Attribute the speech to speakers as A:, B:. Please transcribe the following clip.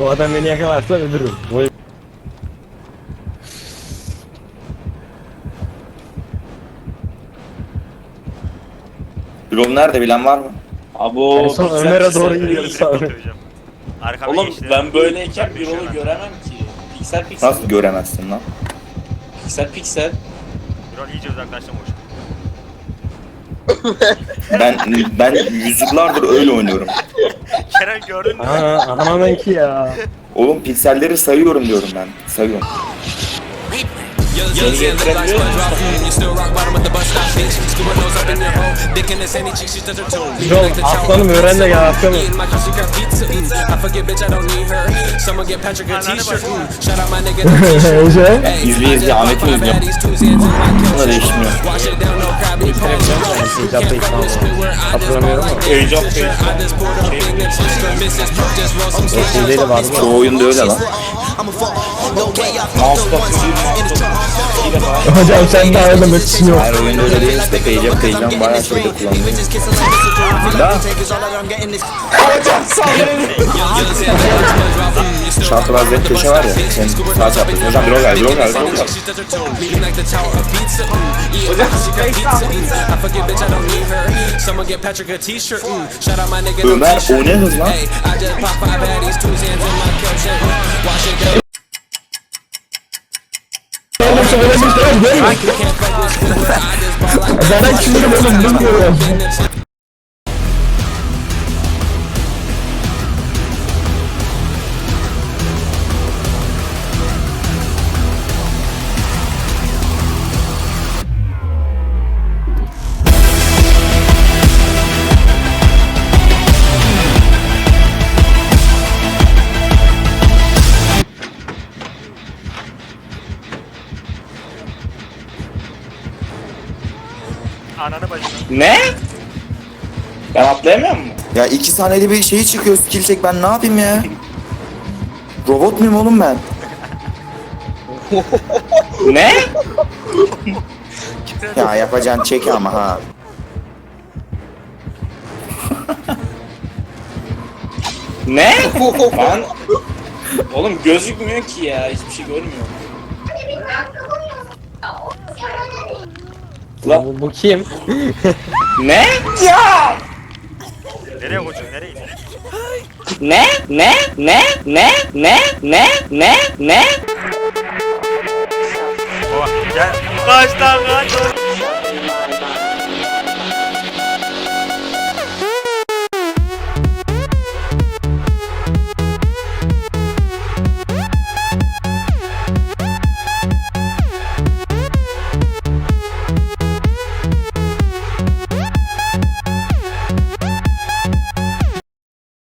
A: o adam beni yakalarsa öldürürüm. O
B: Yol nerede bilen var mı?
C: Abo.
A: en son
C: piksel
A: Ömer'e
C: piksel.
A: doğru gidiyoruz abi.
D: Arkama
C: Oğlum
D: geçti.
C: ben böyleyken bir yolu göremem ki. Piksel piksel.
B: Nasıl göremezsin lan?
C: Piksel piksel.
D: Birol iyice uzaklaştım hoş.
B: Ben ben yüzyıllardır öyle oynuyorum.
D: Kerem gördün mü?
A: Aa, anlamadım ki ya.
B: Oğlum pikselleri sayıyorum diyorum ben. Sayıyorum.
C: Getirebiliyor musun?
A: John aslanım öğren de gel aslanım.
B: İzle izle Ahmet'i izliyorum. Bunlar değişmiyor.
A: Hatırlamıyorum ama.
C: Age of
A: Pain. Şeyleri var mı?
B: Çoğu oyunda öyle lan.
C: Mouse basıyor.
A: Hocam sen de arada mıksın yok.
B: Hayır o Windows'da değil işte kıyacağım kıyacağım bayağı sürekli kullanıyorum. Da. Hocam saldırın. Çapraz ve köşe var ya. Sen sağ çapraz. Hocam bir o geldi bir o geldi bir o geldi. Hocam Ömer o ne hız lan?
A: böyle bir şey yok? Ben kimim oğlum bilmiyorum.
D: Ananı bacını.
C: Ne? Ben atlayamıyor muyum?
B: Ya iki saniyede bir şey çıkıyor skill check ben ne yapayım ya? Robot muyum oğlum ben?
C: Ne?
B: Ya yapacağın çek ama ha.
C: Ne? Lan. Oğlum gözükmüyor ki ya. Hiçbir şey görmüyorum. La
A: Bu, bu kim?
C: ne? Ya!
D: Nereye koşuyorsun? Nereye?
C: Ne? Ne? Ne? Ne? Ne? Ne? Ne? Ne?
D: Oha gel. Kaç lan kaç.